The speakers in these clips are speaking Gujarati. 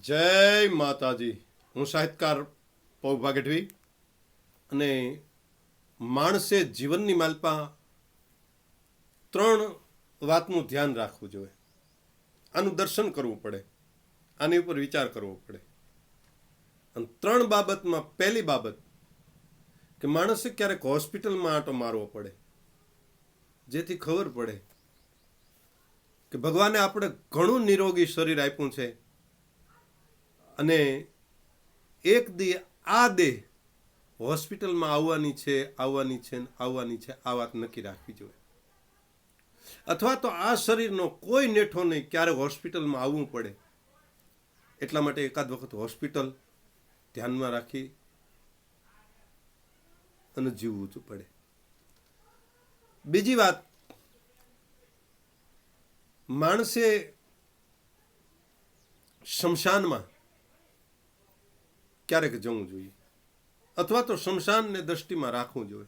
જય માતાજી. હું સાહિત્યકાર પૌભા ગઢવી અને માણસે જીવનની માલપા ત્રણ વાતનું ધ્યાન રાખવું જોઈએ. આનું દર્શન કરવું પડે. આની ઉપર વિચાર કરવો પડે. અને ત્રણ બાબતમાં પહેલી બાબત કે માણસે ક્યારેક હોસ્પિટલમાં આંટો મારવો પડે. જેથી ખબર પડે કે ભગવાને આપણે ઘણું નિરોગી શરીર આપ્યું છે. અને એક દી આ દેહ હોસ્પિટલમાં આવવાની છે આવવાની છે આવવાની છે, આ વાત નક્કી રાખવી જોઈએ. અથવા તો આ શરીરનો કોઈ નેઠો નહીં, ક્યારે હોસ્પિટલમાં આવવું પડે. એટલા માટે એકાદ વખત હોસ્પિટલ ધ્યાનમાં રાખી અને જીવવું જ પડે. બીજી વાત, માણસે શમશાનમાં ક્યારેક જવું જોઈએ. અથવા તો શમશાનને દ્રષ્ટિમાં રાખવું જોઈએ.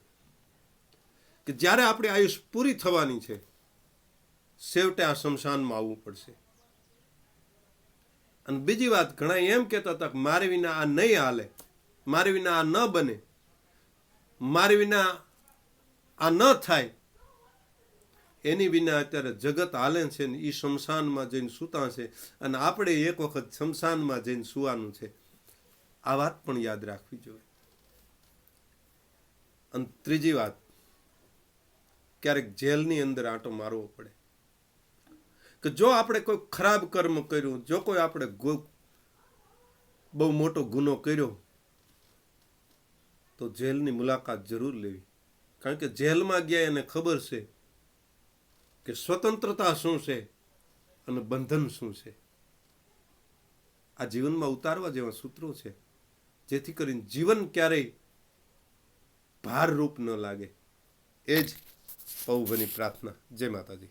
કે જ્યારે આપણી આયુષ પૂરી થવાની છે, છેવટે આ શમશાનમાં આવવું પડશે. અને બીજી વાત ઘણા એમ કહેતા હતા કે મારે વિના આ નહીં હાલે, મારે વિના આ ન બને, મારે વિના આ ન થાય. એની વિના અત્યારે જગત હાલે છે ને એ શમશાનમાં જઈને સૂતા છે અને આપણે એક વખત શમશાનમાં જઈને સુવાનું છે. આ વાત પણ યાદ રાખવી જોઈએ. અને ત્રીજી વાત, ક્યારેક જેલની અંદર આંટો મારવો પડે. કે જો આપણે કોઈ ખરાબ કર્મ કર્યું, જો કોઈ આપણે બહુ મોટો ગુનો કર્યો, તો જેલની મુલાકાત જરૂર લેવી. કારણ કે જેલમાં ગયા એને ખબર છે કે સ્વતંત્રતા શું છે અને બંધન શું છે. આ જીવનમાં ઉતારવા જેવા સૂત્રો છે. જેથી કરીને જીવન ક્યારેય ભારરૂપ ન લાગે. એ જ પૌભની પ્રાર્થના. જય માતાજી.